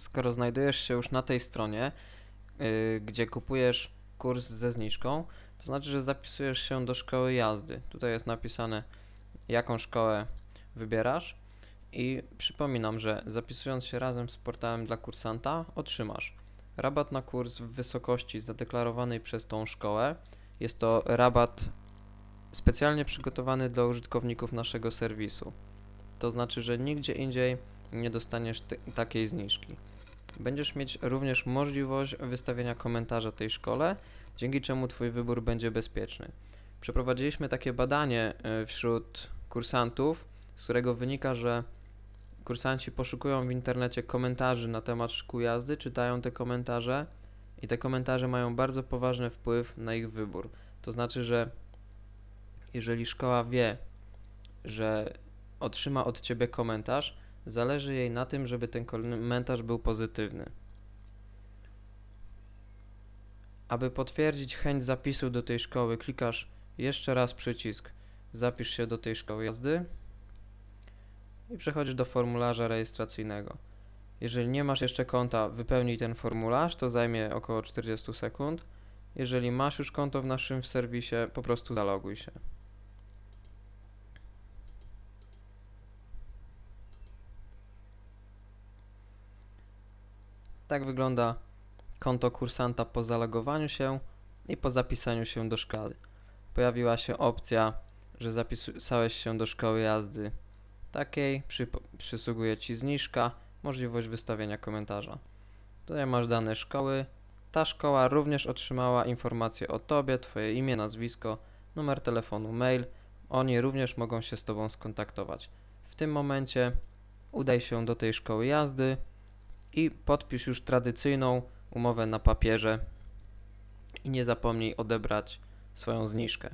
Skoro znajdujesz się już na tej stronie, yy, gdzie kupujesz kurs ze zniżką, to znaczy, że zapisujesz się do szkoły jazdy. Tutaj jest napisane, jaką szkołę wybierasz. I przypominam, że zapisując się razem z portalem dla kursanta, otrzymasz rabat na kurs w wysokości zadeklarowanej przez tą szkołę. Jest to rabat specjalnie przygotowany dla użytkowników naszego serwisu. To znaczy, że nigdzie indziej nie dostaniesz takiej zniżki. Będziesz mieć również możliwość wystawienia komentarza tej szkole, dzięki czemu Twój wybór będzie bezpieczny. Przeprowadziliśmy takie badanie y, wśród kursantów, z którego wynika, że kursanci poszukują w internecie komentarzy na temat szkół jazdy, czytają te komentarze i te komentarze mają bardzo poważny wpływ na ich wybór. To znaczy, że jeżeli szkoła wie, że otrzyma od ciebie komentarz, zależy jej na tym, żeby ten komentarz był pozytywny. Aby potwierdzić chęć zapisu do tej szkoły, klikasz jeszcze raz przycisk Zapisz się do tej szkoły jazdy i przechodzisz do formularza rejestracyjnego. Jeżeli nie masz jeszcze konta, wypełnij ten formularz, to zajmie około 40 sekund. Jeżeli masz już konto w naszym serwisie, po prostu zaloguj się. Tak wygląda konto kursanta po zalogowaniu się i po zapisaniu się do szkoły. Pojawiła się opcja, że zapisałeś się do szkoły jazdy takiej, przy, przysługuje Ci zniżka, możliwość wystawienia komentarza. Tutaj masz dane szkoły. Ta szkoła również otrzymała informację o Tobie, Twoje imię, nazwisko, numer telefonu, mail. Oni również mogą się z Tobą skontaktować. W tym momencie udaj się do tej szkoły jazdy i podpisz już tradycyjną umowę na papierze i nie zapomnij odebrać swoją zniżkę.